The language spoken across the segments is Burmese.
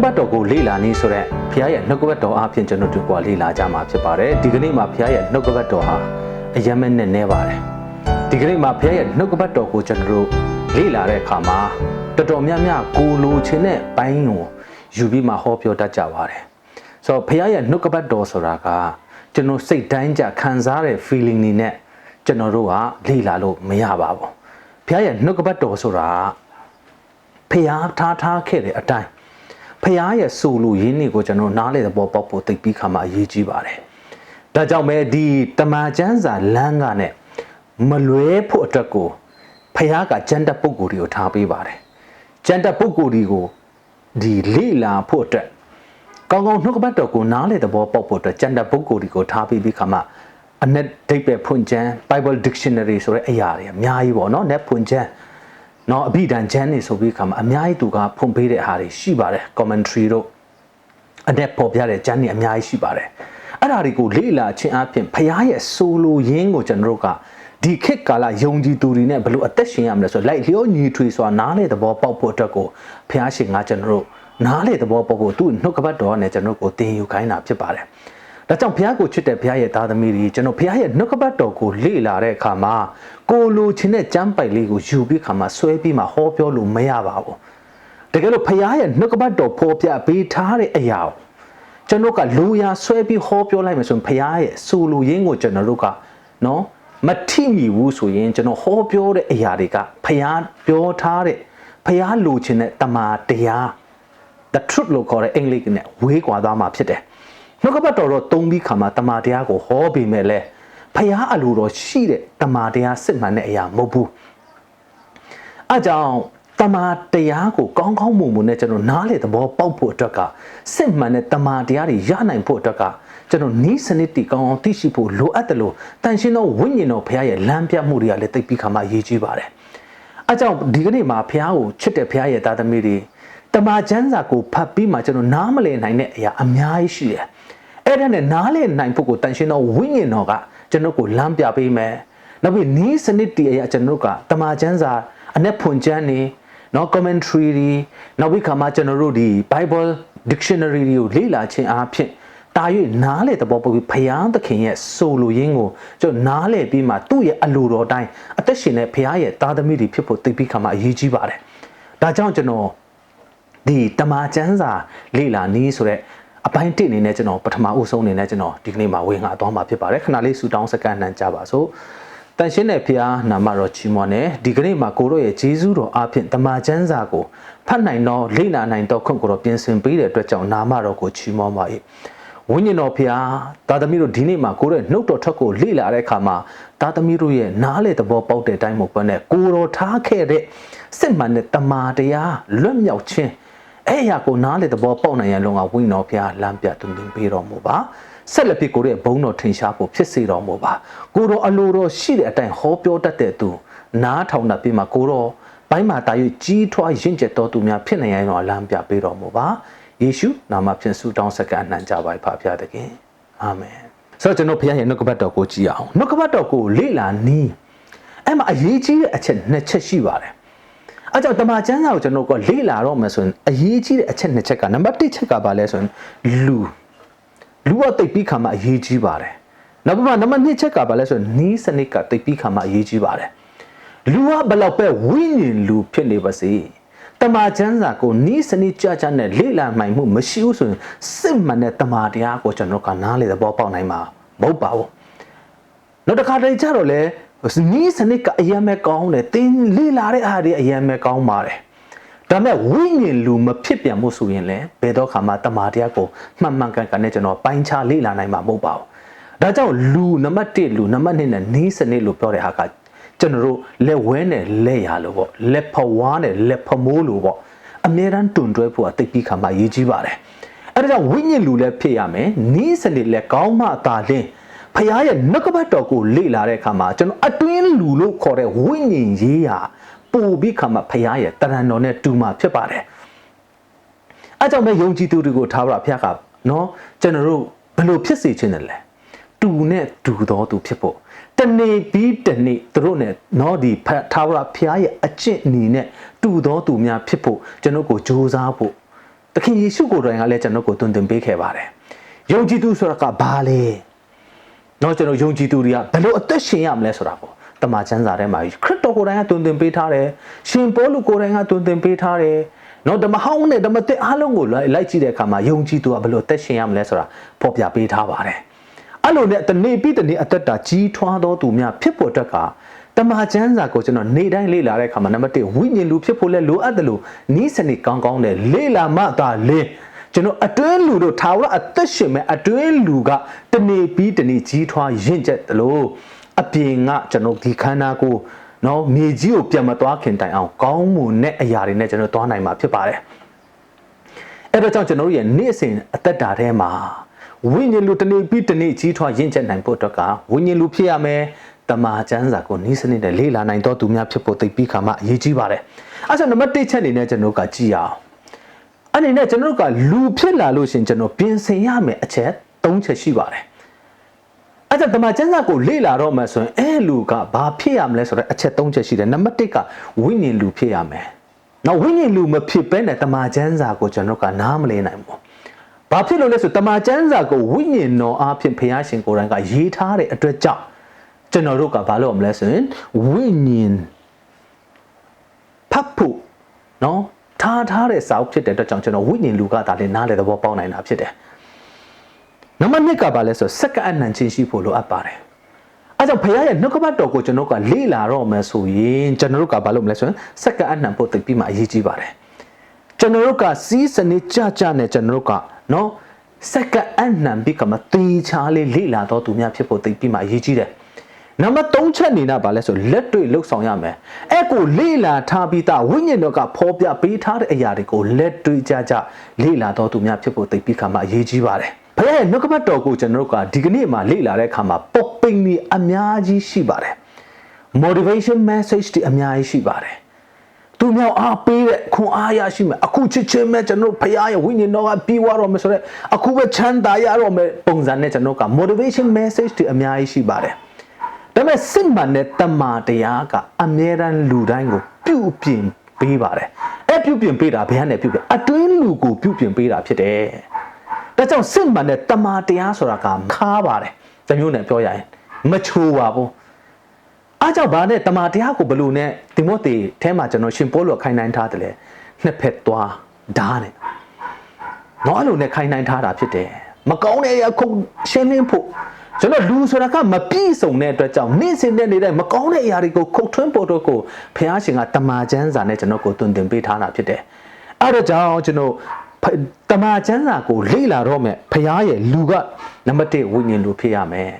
ကပတ်တော်ကိုလေ့လာနေဆိုတဲ့ဘုရားရဲ့နှုတ်ကပတ်တော်အပြင်ကျွန်တော်တို့ကလေ့လာကြမှာဖြစ်ပါတယ်ဒီကနေ့မှာဘုရားရဲ့နှုတ်ကပတ်တော်ဟာအယမ်းမဲ့နဲ့နဲပါတယ်ဒီကနေ့မှာဘုရားရဲ့နှုတ်ကပတ်တော်ကိုကျွန်တော်တို့လေ့လာတဲ့အခါမှာတော်တော်များများကိုလိုချင်တဲ့ဘိုင်းကိုယူပြီးမှဟောပြောတတ်ကြပါတယ်ဆိုတော့ဘုရားရဲ့နှုတ်ကပတ်တော်ဆိုတာကကျွန်တော်စိတ်တိုင်းကြခံစားတဲ့ feeling တွေနဲ့ကျွန်တော်တို့ကလေ့လာလို့မရပါဘူးဘုရားရဲ့နှုတ်ကပတ်တော်ဆိုတာကဖျားထားထားခဲ့တဲ့အတိုင်း ဖျားရဲ့ဆိုလိုရင်းတွေကိုကျွန်တော်နားလေတဲ့ပေါ်ပေါက်ဖို့သိပြီးခါမှအရေးကြီးပါတယ်။ဒါကြောင့်ပဲဒီတမန်ကျမ်းစာလမ်းကနဲ့မလွဲဖို့အတွက်ကိုဖျားကကျမ်းတက်ပုဂ္ဂိုလ်တွေကိုထားပေးပါတယ်။ကျမ်းတက်ပုဂ္ဂိုလ်တွေကိုဒီလေ့လာဖို့အတွက်ကောင်းကောင်းနှုတ်ကပတ်တော်ကိုနားလေတဲ့ပေါ်ပေါက်ဖို့အတွက်ကျမ်းတက်ပုဂ္ဂိုလ်တွေကိုထားပေးပြီးခါမှအနက်ဒိတ်ပဲဖွင့်ကျမ်း Bible Dictionary ဆိုတဲ့အရာတွေအများကြီးပေါ့နော်။ net ဖွင့်ကျမ်း နော်အဘိဓမ္မာကျမ်းနေဆိုပြီးခါမှာအများကြီးသူကဖွင့်ပေးတဲ့အားတွေရှိပါတယ် commentary တို့အတက်ပေါ်ပြတဲ့ကျမ်းတွေအများကြီးရှိပါတယ်အဲ့ဒါတွေကိုလေ့လာခြင်းအပြင်ဖရားရဲ့ဆိုလိုရင်းကိုကျွန်တော်တို့ကဒီခေတ်ကာလယုံကြည်သူတွေနဲ့ဘယ်လိုအသက်ရှင်ရမလဲဆိုလိုက်လျောညီထွေစွာနားလေသဘောပေါက်ဖို့အတွက်ကိုဖရားရှင်ကကျွန်တော်တို့နားလေသဘောပေါက်ဖို့သူ့နှုတ်ကပတ်တော်နဲ့ကျွန်တော်တို့ကိုသင်ယူခိုင်းတာဖြစ်ပါတယ်ဒါကြောင့်ဘုရားကိုချစ်တဲ့ဘုရားရဲ့သားသမီးတွေကျွန်တော်ဘုရားရဲ့နှုတ်ကပတ်တော်ကိုလေ့လာတဲ့အခါမှာ ကိုလိုချင်တဲ့ကြမ်းပိုက်လေးကိုယူပြီးခါမှာဆွဲပြီးမှဟောပြောလို့မရပါဘူးတကယ်လို့ဘုရားရဲ့နှုတ်ကပတ်တော်ဖော်ပြပေးထားတဲ့အရာကိုကျွန်တော်ကလူရာဆွဲပြီးဟောပြောလိုက်မယ်ဆိုရင်ဘုရားရဲ့ဆိုလိုရင်းကိုကျွန်တော်တို့ကနော်မထိမိဘူးဆိုရင်ကျွန်တော်ဟောပြောတဲ့အရာတွေကဘုရားပြောထားတဲ့ဘုရားလိုချင်တဲ့တမာတရား the truth လို့ခေါ်တဲ့အင်္ဂလိပ်နဲ့ဝေးကွာသွားမှာဖြစ်တယ်နှုတ်ကပတ်တော်တော့တုံးပြီးခါမှာတမာတရားကိုဟောပြီးမဲ့လဲ ဖျားအလိုတော်ရှိတဲ့တမာတရားစစ်မှန်တဲ့အရာမဟုတ်ဘူးအကြောင်းတမာတရားကိုကောင်းကောင်းမွန်မွန်နဲ့ကျွန်တော်နားလေသဘောပေါက်ဖို့အတွက်ကစစ်မှန်တဲ့တမာတရားတွေရနိုင်ဖို့အတွက်ကကျွန်တော်နီးစနစ်တီကောင်းအောင်သိရှိဖို့လိုအပ်တယ်လို့တန်ရှင်းသောဝိညာဉ်တော်ဘုရားရဲ့လမ်းပြမှုတွေကလည်းသိပြီးခါမှရည်ကြီးပါတယ်အကြောင်းဒီကနေ့မှာဘုရားကိုချစ်တဲ့ဘုရားရဲ့သားသမီးတွေတမာချမ်းစာကိုဖတ်ပြီးမှကျွန်တော်နားမလည်နိုင်တဲ့အရာအများကြီးရှိတယ်အဲ့ဒါနဲ့နားလည်နိုင်ဖို့ကိုတန်ရှင်းသောဝိညာဉ်တော်က ကျွန်တော်ကိုလမ်းပြပေးမယ်နောက်ပြီးနီးစနစ်တည်အရာကျွန်တော်ကတမာချမ်းစာအ내ဖွင့်ချမ်းနေနော် commentary တွေနောက်ပြီးခါမှကျွန်တော်တို့ဒီ Bible dictionary တွေကိုလေ့လာခြင်းအားဖြင့်တာ၍နားလေသဘောပေါက်ပြီးဖယားသခင်ရဲ့ဆိုလိုရင်းကိုကျွန်တော်နားလေပြီးမှသူ့ရဲ့အလိုတော်တိုင်းအသက်ရှင်တဲ့ဖယားရဲ့သားသမီးတွေဖြစ်ဖို့သိပြီးခါမှအရေးကြီးပါတယ်ဒါကြောင့်ကျွန်တော်ဒီတမာချမ်းစာလေ့လာနည်းဆိုတဲ့ အပိုင်းတစ်အနေနဲ့ကျွန်တော်ပထမအဦးဆုံးအနေနဲ့ကျွန်တော်ဒီကနေ့မှာဝင်ငါသွားမှာဖြစ်ပါတယ်ခဏလေးဆူတောင်းစက္ကန့်နှံကြပါစို့တန်ရှင်းတဲ့ဖျားနာမတော်ချီးမွမ်းတယ်ဒီကနေ့မှာကိုတို့ရဲ့ဂျေဇုတော်အဖင်တမန်ကျမ်းစာကိုဖတ်နိုင်တော့လေ့လာနိုင်တော့ခွင့်ကိုတော့ပြင်ဆင်ပေးတဲ့အတွက်ကြောင့်နာမတော်ကိုချီးမွမ်းပါ၏ဝိညာဉ်တော်ဖျားသာသမီတို့ဒီနေ့မှာကိုရဲ့နှုတ်တော်ထွက်ကိုလေ့လာတဲ့အခါမှာသာသမီတို့ရဲ့နားလေသဘောပေါက်တဲ့အတိုင်းမဟုတ်ဘဲနဲ့ကိုတော်ထားခဲ့တဲ့စစ်မှန်တဲ့တမာတရားလွတ်မြောက်ခြင်း အဲ့ရကိုနားလေသဘောပေါက်နိုင်ရန်လုံကဝိညာဉ်တော်ဖျားလမ်းပြသွန်သင်ပေးတော်မူပါဆက်လက်ပြီးကိုရဲ့ဘုန်းတော်ထင်ရှားဖို့ဖြစ်စေတော်မူပါကိုတော်အလိုတော်ရှိတဲ့အတိုင်းဟောပြောတတ်တဲ့သူနားထောင်တတ်ပြီးမှကိုတော်ဘိုင်းမှာတာ၍ကြီးထွားရင့်ကျက်တော်သူများဖြစ်နိုင်ရန်တော်အလံပြပေးတော်မူပါယေရှုနာမဖြင့်ဆုတောင်းဆက်ကအနှံကြပါဖပါဖျားတခင်အာမင်ဆိုတော့ကျွန်တော်ဘုရားရဲ့နှုတ်ကပတ်တော်ကိုကြည်အောင်နှုတ်ကပတ်တော်ကိုလေ့လာနည်းအဲ့မှာအရေးကြီးတဲ့အချက်နှစ်ချက်ရှိပါတယ် အဲကြောင့်တမန်ကျမ်းစာကိုကျွန်တော်ကလေ့လာတော့မယ်ဆိုရင်အရေးကြီးတဲ့အချက်နှစ်ချက်ကနံပါတ်1ချက်ကဘာလဲဆိုရင်လူလူကတိတ်ပြီးခါမှအရေးကြီးပါတယ်နောက်ပြီးမှနံပါတ်2ချက်ကဘာလဲဆိုရင်နီးစနစ်ကတိတ်ပြီးခါမှအရေးကြီးပါတယ်လူကဘလောက်ပဲဝိညာဉ်လူဖြစ်နေပါစေတမာချမ်းစာကိုနီးစနစ်ကြကြနဲ့လေ့လာနိုင်မှုမရှိဘူးဆိုရင်စစ်မှန်တဲ့တမာတရားကိုကျွန်တော်ကနားလေသဘောပေါက်နိုင်မှာမဟုတ်ပါဘူးနောက်တစ်ခါတည်းကျတော့လေ နီးစနစ်ကအယံမဲ့ကောင်းတယ်တင်းလေ့လာတဲ့အားတွေအယံမဲ့ကောင်းပါတယ်ဒါမဲ့ဝိညာဉ်လူမဖြစ်ပြန်မှုဆိုရင်လည်းဘယ်တော့ခါမှတမာတရားကိုမှန်မှန်ကန်ကန်နဲ့ကျွန်တော်ပိုင်းခြားလေ့လာနိုင်မှာမဟုတ်ပါဘူးဒါကြောင့်လူနံပါတ်1လူနံပါတ်2နဲ့နီးစနစ်လို့ပြောတဲ့ဟာကကျွန်တော်တို့လက်ဝဲနဲ့လက်ရလို့ပေါ့လက်ဖဝါးနဲ့လက်ဖမိုးလို့ပေါ့အမြဲတမ်းတွန်တွဲဖို့အသိပြီးခါမှရေးကြီးပါတယ်အဲဒါကြောင့်ဝိညာဉ်လူလည်းဖြစ်ရမယ်နီးစနစ်လည်းကောင်းမှသာလင်း ဖခင်ရဲ့နှုတ်ကပတ်တော်ကိုလေ့လာတဲ့အခါမှာကျွန်တော်အတွင်းလူလို့ခေါ်တဲ့ဝိညာဉ်ရေးရာပို့ပြီးခါမှာဖခင်ရဲ့တရံတော်နဲ့တူမှာဖြစ်ပါတယ်အဲကြောင့်ပဲယုံကြည်သူတွေကိုထားပါဖခင်ကနော်ကျွန်တော်တို့ဘယ်လိုဖြစ်စေချင်တယ်လဲတူနဲ့တူတော်သူဖြစ်ဖို့တနေ့ပြီးတနေ့သူတို့နဲ့နော်ဒီထာဝရဘုရားရဲ့အကျင့်အနေနဲ့တူတော်သူများဖြစ်ဖို့ကျွန်တော်ကိုကြိုးစားဖို့တသခင်ယေရှုကိုယ်တိုင်ကလည်းကျွန်တော်ကိုသွန်သင်ပေးခဲ့ပါတယ်ယုံကြည်သူဆိုတာကဘာလဲ တော့ကျွန်တော်ယုံကြည်သူတွေကဘယ်လိုအသက်ရှင်ရမလဲဆိုတာပေါ့တမန်ကျမ်းစာထဲမှာခရစ်တော်ကိုယ်တိုင်ကသွန်သင်ပေးထားတယ်ရှင်ပေါလုကိုယ်တိုင်ကသွန်သင်ပေးထားတယ်နော်ဓမ္မဟောင်းနဲ့ဓမ္မသစ်အားလုံးကိုလိုက်ကြည့်တဲ့အခါမှာယုံကြည်သူကဘယ်လိုအသက်ရှင်ရမလဲဆိုတာဖော်ပြပေးထားပါတယ်အဲ့လိုနဲ့တနေ့ပြီးတနေ့အသက်တာကြီးထွားသောသူများဖြစ်ပေါ်တတ်ကတမန်ကျမ်းစာကိုကျွန်တော်နေ့တိုင်းလေ့လာတဲ့အခါမှာနံပါတ်1ဝိညာဉ်လူဖြစ်ဖို့လဲလိုအပ်တယ်လို့နီးစနစ်ကောင်းကောင်းနဲ့လေ့လာမှသာလင်း ကျွန်တော်အတွင်းလူတို့ထာဝရအသက်ရှင်မဲ့အတွင်းလူကတနေ့ပြီးတနေ့ကြီးထွားရင့်ကျက်တယ်လို့အပြင်ကကျွန်တော်ဒီခန္ဓာကိုနော်မြေကြီးကိုပြန်မသွားခင်တိုင်အောင်ကောင်းမွန်တဲ့အရာတွေနဲ့ကျွန်တော်သွားနိုင်မှာဖြစ်ပါတယ်အဲ့တော့ကြောင့်ကျွန်တော်တို့ရဲ့နေ့စဉ်အသက်တာထဲမှာဝိညာဉ်လူတနေ့ပြီးတနေ့ကြီးထွားရင့်ကျက်နိုင်ဖို့အတွက်ကဝိညာဉ်လူဖြစ်ရမယ်တမာကျမ်းစာကိုနီးစနစ်နဲ့လေ့လာနိုင်တော့သူများဖြစ်ဖို့သိပြီးခါမှအရေးကြီးပါတယ်အဲဆိုနံပါတ်1ချက်အနေနဲ့ကျွန်တော်ကကြည့်အောင် အနေနဲ့ကျွန်တော်တို့ကလူဖြစ်လာလို့ရှင်ကျွန်တော်ပြင်ဆင်ရမယ်အချက်၃ချက်ရှိပါတယ်အဲ့ဒါတမန်ကျမ်းစာကိုလေ့လာတော့မှဆိုရင်အဲလူကဘာဖြစ်ရမလဲဆိုတော့အချက်၃ချက်ရှိတယ်နံပါတ်၁ကဝိညာဉ်လူဖြစ်ရမယ်နော်ဝိညာဉ်လူမဖြစ်ဘဲနဲ့တမန်ကျမ်းစာကိုကျွန်တော်ကနားမလည်နိုင်ဘူးဘာဖြစ်လို့လဲဆိုတမန်ကျမ်းစာကိုဝိညာဉ်တော်အဖြစ်ဖျားရှင်ကိုယ်တိုင်ကရေးထားတဲ့အတွက်ကြောင့်ကျွန်တော်တို့ကဘာလုပ်မလဲဆိုရင်ဝိညာဉ်ဖတ်ဖို့နော် ထားထားတဲ့စာအုပ်ဖြစ်တဲ့အတွက်ကြောင့်ကျွန်တော်ဝိညာဉ်လူကဒါလည်းနားလေသဘောပေါက်နိုင်တာဖြစ်တယ်နံပါတ်1ကဘာလဲဆိုစက္ကအနံချင်းရှိဖို့လိုအပ်ပါတယ်အဲကြောင့်ဘုရားရဲ့နှုတ်ကပတ်တော်ကိုကျွန်တော်ကလေ့လာတော့မယ်ဆိုရင်ကျွန်တော်တို့ကဘာလုပ်မလဲဆိုရင်စက္ကအနံဖို့သိပြီးမှအရေးကြီးပါတယ်ကျွန်တော်တို့ကစီးစနစ်ကြကြနဲ့ကျွန်တော်တို့ကနော်စက္ကအနံပြီးကမှတေချာလေးလေ့လာတော့သူများဖြစ်ဖို့သိပြီးမှအရေးကြီးတယ် နံပါတ်3ချက်အနေနဲ့ဗာလဲဆိုလက်တွေ့လှုပ်ဆောင်ရမယ်အဲ့ကိုလေ့လာထားပြီးသားဝိညာဉ်တော်ကဖော်ပြပေးထားတဲ့အရာတွေကိုလက်တွေ့ကြကြလေ့လာတော့သူများဖြစ်ဖို့သိပြီးခါမှအရေးကြီးပါတယ်ဘုရားရဲ့နှုတ်ကပတ်တော်ကိုကျွန်တော်တို့ကဒီကနေ့မှလေ့လာတဲ့အခါမှာပုတ်ပိန်ပြီးအများကြီးရှိပါတယ် motivation message တွေအများကြီးရှိပါတယ်သူမြောက်အားပေးတဲ့ခွန်အားရရှိမယ်အခုချစ်ချင်းမဲ့ကျွန်တော်ဖခင်ရဲ့ဝိညာဉ်တော်ကပြီးွားတော့မယ်ဆိုတော့အခုပဲချမ်းသာရတော့မယ်ပုံစံနဲ့ကျွန်တော်က motivation message တွေအများကြီးရှိပါတယ် ဒါပေမဲ့စစ်မှန်တဲ့တမန်တရားကအမြဲတမ်းလူတိုင်းကိုပြုပြင်ပေးပါတယ်အဲ့ပြုပြင်ပေးတာဘယ်ကနေပြုပြင်အတွင်းလူကိုပြုပြင်ပေးတာဖြစ်တယ်ဒါကြောင့်စစ်မှန်တဲ့တမန်တရားဆိုတာကခါပါတယ်တမျိုးနဲ့ပြောရရင်မချိုးပါဘူးအားကြောင့်ဗာနဲ့တမန်တရားကိုဘလို့နဲ့ဒီမောသေအဲမှာကျွန်တော်ရှင်ပေါလုခိုင်းနိုင်ထားတယ်လေနှစ်ဖက်သွားဓာတ်နဲ့တော့အဲ့လိုနဲ့ခိုင်းနိုင်ထားတာဖြစ်တယ်မကောင်းတဲ့အရာခုရှင်းလင်းဖို့ ကျွန်တော်လူဆိုတာကမပြည့်စုံတဲ့အတွက်ကြောင့်နေ့စဉ်နဲ့နေတဲ့မကောင်းတဲ့အရာတွေကိုခုတ်ထွင်းဖို့တော့ကိုဖះရှင်ကတမာချမ်းစာနဲ့ကျွန်တော်ကိုတွင်တင်ပေးထားတာဖြစ်တယ်အဲ့ဒါကြောင့်ကျွန်တော်တမာချမ်းစာကိုလေ့လာတော့မယ်ဖះရဲ့လူကနံပါတ်1ဝိညာဉ်လူဖြစ်ရမယ်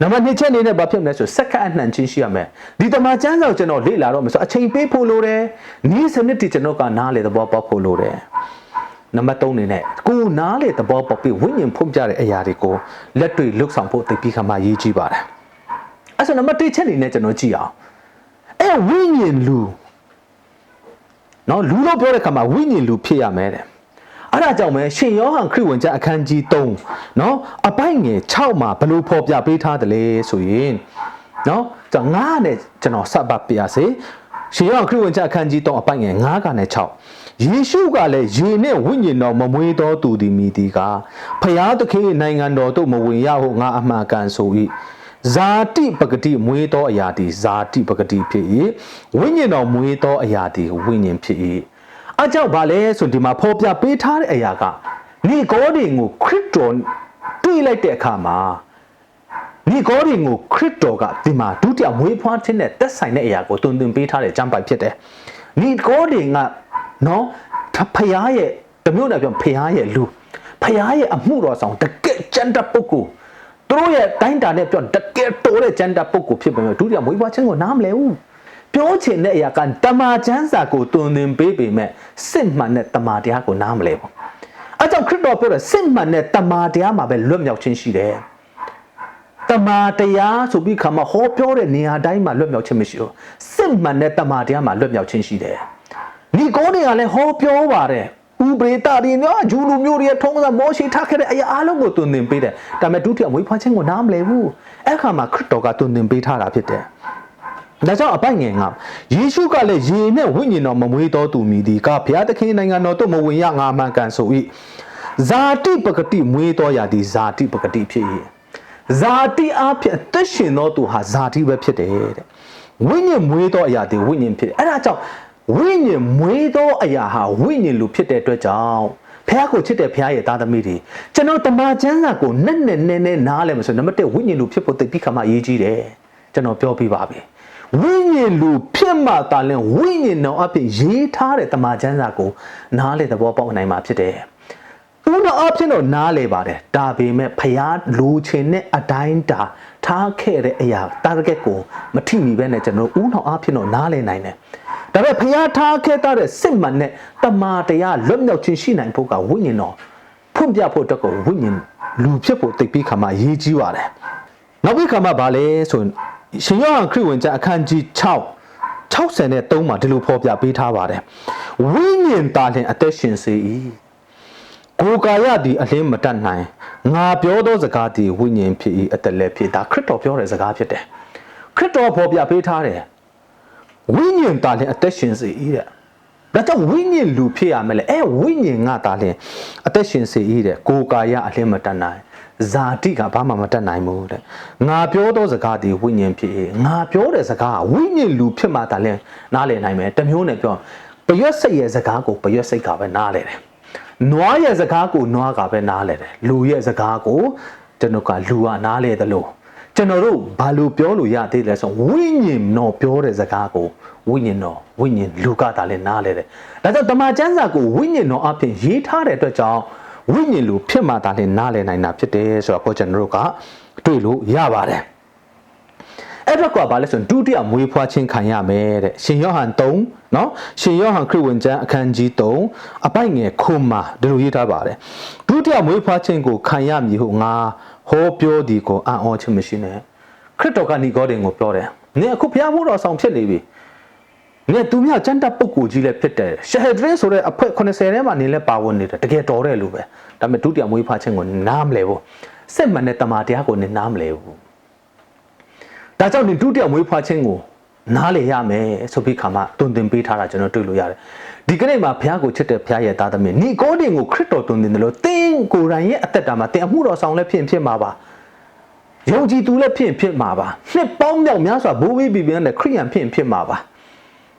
နံပါတ်2ချက်အနေနဲ့ဘာဖြစ်မလဲဆိုစက္ကန့်အနှံချင်းရှိရမယ်ဒီတမန်ကျမ်းစာကိုကျွန်တော်လေ့လာတော့မယ်ဆိုအချိန်ပေးဖို့လိုတယ်ဤစနစ်တီကျွန်တော်ကနားလေသဘောပေါက်ဖို့လိုတယ် နံပါတ်3နေနဲ့ကိုနားလေသဘောပေါက်ပြီးဝိညာဉ်ဖွင့်ပြတဲ့အရာတွေကိုလက်တွေ့လှုပ်ဆောင်ဖို့သိပြီးခါမှရေးကြည့်ပါတယ်အဲ့ဆိုနံပါတ်1ချက်နေနဲ့ကျွန်တော်ကြည့်အောင်အဲ့ဝိညာဉ်လူနော်လူလို့ပြောတဲ့ခါမှာဝိညာဉ်လူဖြစ်ရမယ်တဲ့အဲ့ဒါကြောင့်ပဲရှင်ယောဟန်ခရစ်ဝင်ကျမ်းအခန်းကြီး3နော်အပိုင်ငယ်6မှာဘယ်လိုဖော်ပြပေးထားတယ်လဲဆိုရင်နော်ကျွန်တော်ငါးနဲ့ကျွန်တော်စပတ်ပြရစေရှင်ယောဟန်ခရစ်ဝင်ကျမ်းအခန်းကြီး3အပိုင်ငယ်9ကနေ6 ယေရှုကလည်းယေနဲ့ဝိညာဉ်တော်မမွေးတော်သူသည်မိသည်ကဖျားသခင်နိုင်ငံတော်သို့မဝင်ရဟုငါအမှန်ကန်ဆို၏ဇာတိပဂတိမွေးသောအရာသည်ဇာတိပဂတိဖြစ်၏ဝိညာဉ်တော်မွေးသောအရာသည်ဝိညာဉ်ဖြစ်၏အကြောက်ဘာလဲဆိုဒီမှာဖော်ပြပေးထားတဲ့အရာကနိဂောဒီကိုခရစ်တော်တွေ့လိုက်တဲ့အခါမှာနိဂောဒီကိုခရစ်တော်ကဒီမှာဒုတိယမွေးဖွားခြင်းနဲ့သက်ဆိုင်တဲ့အရာကိုတွင်တွင်ပေးထားတဲ့ကျမ်းပိုက်ဖြစ်တယ်နိဂောဒီက နော်ဖျားရဲ့တမျိုးနဲ့ပြောဖျားရဲ့လူဖျားရဲ့အမှုတော်ဆောင်တကယ်ကျန်တဲ့ပုဂ္ဂိုလ်သူတို့ရဲ့တိုင်းတာနဲ့ပြောတကယ်တိုးတဲ့ကျန်တဲ့ပုဂ္ဂိုလ်ဖြစ်ပေမဲ့ဒုတိယမွေးဖွားခြင်းကိုနားမလဲဘူးပြောချင်တဲ့အရာကတမာချမ်းစာကိုတွင်တင်ပေးပေမဲ့စစ်မှန်တဲ့တမာတရားကိုနားမလဲဘူးအဲကြောင့်ခရစ်တော်ပြောတဲ့စစ်မှန်တဲ့တမာတရားမှာပဲလွတ်မြောက်ခြင်းရှိတယ်တမာတရားဆိုပြီးခါမှာဟောပြောတဲ့နေရာတိုင်းမှာလွတ်မြောက်ခြင်းမရှိဘူးစစ်မှန်တဲ့တမာတရားမှာလွတ်မြောက်ခြင်းရှိတယ် ဒီကောတွေကလည်းဟောပြောပါတယ်ဥပရိသတွေနော်ဂျူလူမျိုးတွေထုံးစံမောရှိထားခဲ့တဲ့အရာအလုံးကိုတွင်တင်ပေးတယ်ဒါပေမဲ့ဒုတိယဝိဖွားခြင်းကိုနားမလဲဘူးအဲ့ခါမှာခရစ်တော်ကတွင်တင်ပေးထားတာဖြစ်တယ်ဒါကြောင့်အပိုက်ငယ်ကယေရှုကလည်းယေနဲ့ဝိညာဉ်တော်မမွေးတော်သူမိသည်ကဘုရားသခင်နိုင်ငံတော်သို့မဝင်ရငါမှန်ကန်ဆို၏ဇာတိပဂတိမွေးတော်ရာသည်ဇာတိပဂတိဖြစ်၏ဇာတိအဖြစ်အသက်ရှင်တော်သူဟာဇာတိပဲဖြစ်တယ်တဲ့ဝိညာဉ်မွေးတော်အရာသည်ဝိညာဉ်ဖြစ်တယ်အဲ့ဒါကြောင့် ဝိညာဉ်မွေးတော်အရာဟာဝိညာဉ်လူဖြစ်တဲ့အတွက်ကြောင့်ဖះကိုချစ်တဲ့ဖះရဲ့သားသမီးတွေကျွန်တော်တမန်ကျမ်းစာကိုနဲ့နဲ့နဲ့နဲ့နားလဲမဆိုနံပါတ်1ဝိညာဉ်လူဖြစ်ဖို့တိတ်ပြီးခါမှအရေးကြီးတယ်ကျွန်တော်ပြောပြပါပြီဝိညာဉ်လူဖြစ်မှတာလဲဝိညာဉ်တော်အဖြစ်ရေးထားတဲ့တမန်ကျမ်းစာကိုနားလဲသဘောပေါက်နိုင်မှာဖြစ်တယ်ဦးတော်အဖြစ်တော့နားလဲပါတယ်ဒါပေမဲ့ဖះလူချင်းနဲ့အတိုင်းတာထားခဲ့တဲ့အရာ target ကိုမထိမိပဲနဲ့ကျွန်တော်ဦးတော်အဖြစ်တော့နားလဲနိုင်တယ် ဒါပေမဲ့ဖះထားခဲ့တဲ့စစ်မှန်တဲ့တမာတရားလွတ်မြောက်ခြင်းရှိနိုင်ဖို့ကဝိညာဉ်တော်ဖွင့်ပြဖို့အတွက်ကိုဝိညာဉ်လူဖြစ်ဖို့တိတ်ပြီးခါမှရေးကြီးပါတယ်နောက်ပြီးခါမှဗာလဲဆိုရင်ရှင်ယောဟန်ခရစ်ဝင်ကျမ်းအခန်းကြီး6 60နဲ့3မှာဒီလိုဖော်ပြပေးထားပါတယ်ဝိညာဉ်သားလင်အသက်ရှင်စေ၏ကိုယ်ကာယသည်အလင်းမတတ်နိုင်ငါပြောသောစကားသည်ဝိညာဉ်ဖြစ်၏အသက်လည်းဖြစ်ဒါခရစ်တော်ပြောတဲ့စကားဖြစ်တယ်ခရစ်တော်ဖော်ပြပေးထားတယ် ဝိညာဉ်သားလင်အသက်ရှင်စေ၏တဲ့ဒါကြောင့်ဝိညာဉ်လူဖြစ်ရမယ်လေအဲဝိညာဉ်ငါသားလင်အသက်ရှင်စေ၏တဲ့ကိုယ်ကာယအလင်းမတတ်နိုင်ဇာတိကဘာမှမတတ်နိုင်ဘူးတဲ့ငါပြောသောစကားဒီဝိညာဉ်ဖြစ်၏ငါပြောတဲ့စကားကဝိညာဉ်လူဖြစ်မှသာလဲနားလည်နိုင်မယ်တစ်မျိုးနဲ့ပြောပရွက်စိတ်ရဲ့စကားကိုပရွက်စိတ်ကပဲနားလည်တယ်နွားရဲ့စကားကိုနွားကပဲနားလည်တယ်လူရဲ့စကားကိုကျွန်တော်ကလူကနားလည်တယ်လို့ ကျွန်တော်တို့ဘာလို့ပြောလို့ရသေးလဲဆိုဝိညာဉ်တော်ပြောတဲ့စကားကိုဝိညာဉ်တော်ဝိညာဉ်လူကသာလည်းနားလဲတယ်။ဒါကြောင့်တမန်ကျမ်းစာကိုဝိညာဉ်တော်အပြင်ရေးထားတဲ့အတွက်ကြောင့်ဝိညာဉ်လူဖြစ်မှသာလည်းနားလဲနိုင်တာဖြစ်တယ်ဆိုတော့ကျွန်တော်တို့ကတွေ့လို့ရပါတယ်။အဲ့ဘက်ကဘာလဲဆိုရင်ဒုတိယမွေးဖွားခြင်းခံရမယ်တဲ့။ရှင်ယောဟန်3နော်ရှင်ယောဟန်ခရစ်ဝင်ကျမ်းအခန်းကြီး3အပိုက်ငယ်ခုမှာဒီလိုရေးထားပါတယ်။ဒုတိယမွေးဖွားခြင်းကိုခံရမည်ဟုငါ ဟောပြောသည်ကိုအံ့ဩခြင်းမရှိနဲ့ခရစ်တော်ကနီဂေါဒင်ကိုပြောတယ်နင်အခုဘုရားဘုရားဆောင်ဖြစ်နေပြီနင်သူမြကျမ်းတပ်ပုဂ္ဂိုလ်ကြီးလည်းဖြစ်တယ်ရှဟဒရင်ဆိုတဲ့အဖွဲ့80ထဲမှာနင်လည်းပါဝင်နေတယ်တကယ်တော်တဲ့လူပဲဒါပေမဲ့ဒုတိယမွေးဖွားခြင်းကိုနားမလဲဘူးစစ်မှန်တဲ့တမာတရားကိုနင်နားမလဲဘူးဒါကြောင့်နင်ဒုတိယမွေးဖွားခြင်းကိုနားလေရမယ်ဆိုပြီးခါမှတွင်တင်ပေးထားတာကျွန်တော်တွေ့လို့ရတယ် ဒီကနေ့မှာဘုရားကိုချစ်တဲ့ဘုရားရဲ့သားသမီးနီကိုဒင်ကိုခရစ်တော်တွင်တင်တယ်လို့တင်းကိုယ်တိုင်ရဲ့အသက်တာမှာတင်အမှုတော်ဆောင်လည်းဖြစ်ဖြစ်မှာပါယုံကြည်သူလည်းဖြစ်ဖြစ်မှာပါနှစ်ပေါင်းမြောက်များစွာဘိုးဘေးဘီဘီနဲ့ခရိယန်ဖြစ်ဖြစ်မှာပါ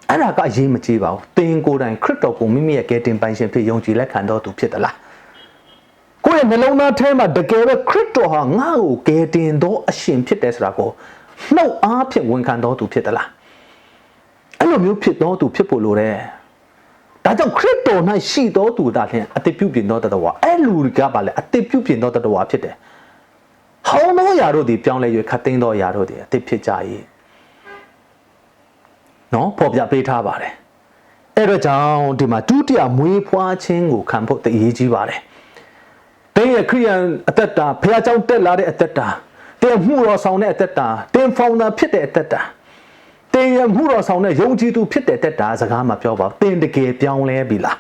အဲ့ဒါကအရေးမကြီးပါဘူးတင်ကိုယ်တိုင်ခရစ်တော်ကိုမိမိရဲ့ကယ်တင်ပိုင်ရှင်ဖြစ်ယုံကြည်လက်ခံတော်သူဖြစ်သလားကိုယ့်ရဲ့နှလုံးသားထဲမှာတကယ်ပဲခရစ်တော်ဟာငါ့ကိုကယ်တင်တော်အရှင်ဖြစ်တယ်ဆိုတာကိုနှုတ်အားဖြင့်ဝန်ခံတော်သူဖြစ်သလားအဲ့လိုမျိုးဖြစ်တော်သူဖြစ်ဖို့လိုတယ် ဒါကြောင့်ခရစ်တော်၌ရှိတော်သူဒါလျှင်အတိပြုပြင်တော်တတော်အဲ့လူကပါလေအတိပြုပြင်တော်တတော်ဖြစ်တယ်ဟောင်းသောຢာတို့သည်ပြောင်းလဲ၍ခတ်သိမ်းသောຢာတို့သည်အတိဖြစ်ကြ၏နော်ပေါ်ပြပေးထားပါတယ်အဲ့တော့ကြောင့်ဒီမှာဒုတိယမွေးဖွားခြင်းကိုခံဖို့တည်ရေးကြီးပါတယ်တင်းရဲ့ခရိယန်အသက်တာဖခင်ကြောင့်တက်လာတဲ့အသက်တာတင်းမှုတော်ဆောင်တဲ့အသက်တာတင်းဖောင်တာဖြစ်တဲ့အသက်တာ တင်းရဲ့မှုတော်ဆောင်တဲ့ယုံကြည်သူဖြစ်တဲ့အသက်တာစကားမှာပြောပါတင်းတကယ်ပြောင်းလဲပြီလား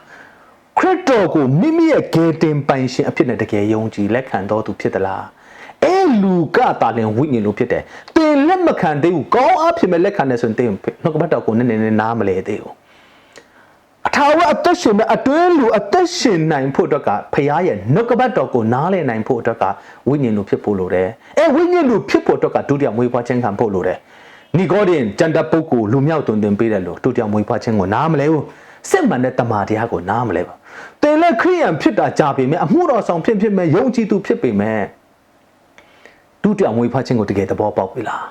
ခရစ်တော်ကိုမိမိရဲ့ဂေတင်ပိုင်ရှင်အဖြစ်နဲ့တကယ်ယုံကြည်လက်ခံတော်သူဖြစ်သလားအဲလူကတာလင်ဝိညာဉ်လိုဖြစ်တယ်တင်လက်မခံသေးဘူးကောင်းအဖြစ်မဲ့လက်ခံနေဆိုရင်တင်နှုတ်ကပတ်တော်ကိုနည်းနည်းနားမလဲသေးဘူးအထာဝရအသက်ရှင်မဲ့အတွင်းလူအသက်ရှင်နိုင်ဖို့အတွက်ကဖခင်ရဲ့နှုတ်ကပတ်တော်ကိုနားလည်နိုင်ဖို့အတွက်ကဝိညာဉ်လူဖြစ်ဖို့လိုတယ်အဲဝိညာဉ်လူဖြစ်ဖို့အတွက်ကဒုတိယမွေးဖွားခြင်းခံဖို့လိုတယ် နီဂေါဒင်ကျန်တဲ့ပုဂ္ဂိုလ်လူမြောက်တွင်တင်ပေးတယ်လို့ဒုတိယမွေးဖွားခြင်းကိုနားမလဲဘူးစစ်မှန်တဲ့တမာတရားကိုနားမလဲဘူးတင်လက်ခရိယန်ဖြစ်တာကြာပေမဲ့အမှုတော်ဆောင်ဖြစ်ဖြစ်မဲ့ယုံကြည်သူဖြစ်ပေမဲ့ဒုတိယမွေးဖွားခြင်းကိုတကယ်သဘောပေါက်ပြီလား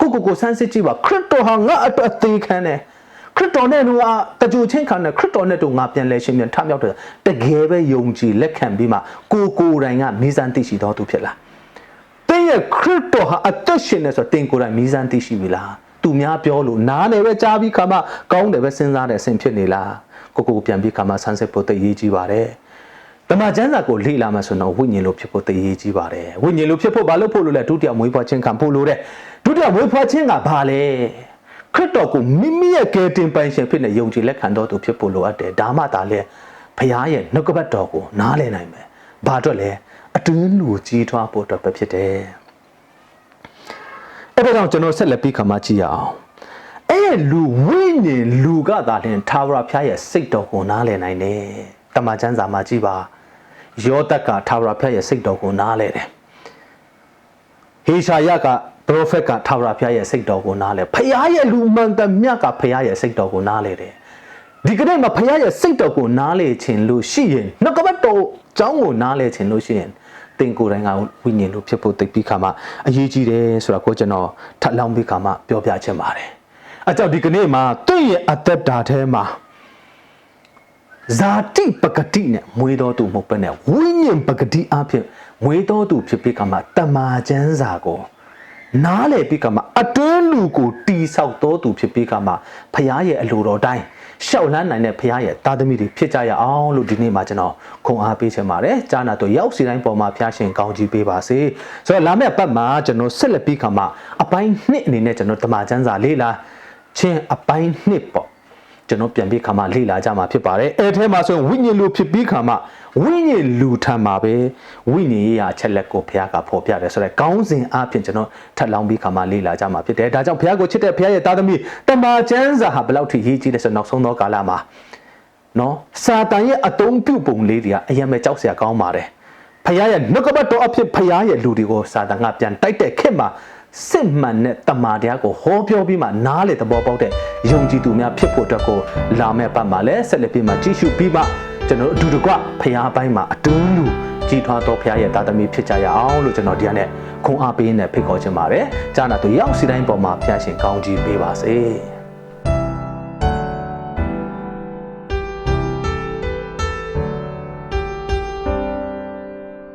ကိုကိုကိုစမ်းစစ်ကြည့်ပါခရစ်တော်ဟာငါအတွက်အသေးခံတယ်ခရစ်တော်နဲ့တော့တကြိုချင်းခံတယ်ခရစ်တော်နဲ့တော့ငါပြန်လဲရှင်ပြန်ထမြောက်တယ်တကယ်ပဲယုံကြည်လက်ခံပြီးမှကိုကိုယ်တိုင်ကမိစမ်းသိရှိတော်သူဖြစ်လားတ င်းရဲ့ခရစ်တော်ဟာအသက်ရှင်နေဆိုတင်းကိုယ်တိုင်မိစမ်းသိရှိပြီလားသူများပြောလို့နားလည်းပဲကြားပြီးခါမှကောင်းတယ်ပဲစဉ်းစားတယ်ဆင်ဖြစ်နေလားကိုကိုပြန်ပြီးခါမှဆန်းစစ်ဖို့သိရေးကြည့်ပါတယ်တမန်ကျမ်းစာကိုလေ့လာမှဆိုတော့ဝိညာဉ်လိုဖြစ်ဖို့တည်ရေးကြီးပါတယ်ဝိညာဉ်လိုဖြစ်ဖို့ဘာလို့ဖို့လို့လဲဒုတိယမွေးဖွားခြင်းခံဖို့လို့တဲ့ဒုတိယမွေးဖွားခြင်းကဘာလဲခရစ်တော်ကိုမိမိရဲ့ကယ်တင်ပိုင်ရှင်ဖြစ်နေယုံကြည်လက်ခံတော်သူဖြစ်ဖို့လိုအပ်တယ်ဒါမှသာလေဖခင်ရဲ့နှုတ်ကပတ်တော်ကိုနားလည်နိုင်မယ်ဘာအတွက်လဲ အတွင်းလူကြီးထွားဖို့အတွက်ပဲဖြစ်တယ်အဲ့ဒါကြောင့်ကျွန်တော်ဆက်လက်ပြီးခါမှကြည့်ရအောင်ရဲ့လူဝိညာဉ်လူကသာလျှင်သာဝရဖျားရဲ့စိတ်တော်ကိုနားလည်နိုင်တယ်တမန်ကျမ်းစာမှာကြည့်ပါယောသက်ကသာဝရဖျားရဲ့စိတ်တော်ကိုနားလည်တယ်ဟေရှာယကပရိုဖက်ကသာဝရဖျားရဲ့စိတ်တော်ကိုနားလည်ဖျားရဲ့လူမှန်သမျှကဖျားရဲ့စိတ်တော်ကိုနားလည်တယ်ဒီကနေ့မှာဖခင်ရဲ့စိတ်တော်ကိုနားလေခြင်းလို့ရှိရင်နှုတ်ကပတ်တော်အကြောင်းကိုနားလေခြင်းလို့ရှိရင် သင်ကိုယ်တိုင်ကဝိညာဉ်လို့ဖြစ်ဖို့သိပြီးခါမှအရေးကြီးတယ်ဆိုတာကိုကျွန်တော်ထပ်လောင်းပြီးခါမှပြောပြချင်ပါတယ်။အကြောင်းဒီကနေ့မှာသူ့ရဲ့အသက်တာထဲမှာဇာတိပဂတိနဲ့မွေးတော်သူမဟုတ်ဘဲနဲ့ဝိညာဉ်ပဂတိအဖြစ်မွေးတော်သူဖြစ်ပြီးခါမှတမာကျမ်းစာကိုနားလေပြီးကမှအတွင်းလူကိုတီဆောက်တော်သူဖြစ်ပြီးကမှဖရားရဲ့အလိုတော်တိုင်း ရှောက်လန်းနိုင်တဲ့ဖရားရဲ့သားသမီးတွေဖြစ်ကြရအောင်လို့ဒီနေ့မှာကျွန်တော်ခွန်အားပေးချင်ပါတယ်။ကြားနာတော့ရောက်စီတိုင်းပေါ်မှာဖရားရှင်ကောင်းကြီးပေးပါစေ။ဆိုတော့လာမယ့်ပတ်မှာကျွန်တော်ဆက်လက်ပြီးကမှအပိုင်းနှစ်အနေနဲ့ကျွန်တော်တမန်ကျမ်းစာလေးလာချင်းအပိုင်းနှစ်ပေါ့ကျွန်တော်ပြန်ပြီးခါမှလေ့လာကြမှာဖြစ်ပါတယ်။အဲထဲမှာဆိုရင်ဝိညာဉ်လူဖြစ်ပြီးခါမှ ဝိညာဉ်လူထံမှာပဲဝိညာဉ်ရေးရာချက်လက်ကိုဘုရားကဖော်ပြတယ်ဆိုတော့ကောင်းစဉ်အပြင်ကျွန်တော်ထပ်လောင်းပြီးခါမှလေ့လာကြမှာဖြစ်တယ်။ဒါကြောင့်ဘုရားကိုချစ်တဲ့ဘုရားရဲ့သားသမီးတမန်ကျမ်းစာဟာဘယ်လောက်ထိရေးကြီးလဲဆိုတော့နောက်ဆုံးသောကာလမှာနော်စာတန်ရဲ့အတုံးပြုတ်ပုံလေးတွေကအရင်ပဲကြောက်စရာကောင်းပါတယ်။ဖခင်ရဲ့နှုတ်ကပတ်တော်အဖြစ်ဖခင်ရဲ့လူတွေကိုစာတန်ကပြန်တိုက်တဲ့ခေတ်မှာစစ်မှန်တဲ့တမာတရားကိုဟောပြောပြီးမှနားလေသဘောပေါက်တဲ့ယုံကြည်သူများဖြစ်ဖို့အတွက်ကိုလာမဲ့ပတ်မှာလဲဆက်လက်ပြီးမှကြည့်ရှုပြီးမှ ကျွန်တော်တို့အတူတကွဖခင်အပိုင်းမှာအတွင်းလူကြီးထွားသောဖခင်ရဲ့တာသမီဖြစ်ကြရအောင်လို့ကျွန်တော်ဒီကနေ့ခွန်အားပေးနေဖိတ်ခေါ်ချင်ပါတယ်။ဂျာနာတို့ရောက်စီတိုင်းပေါ်မှာဖခင်ရှင်ကောင်းကြီးပေးပါစေ။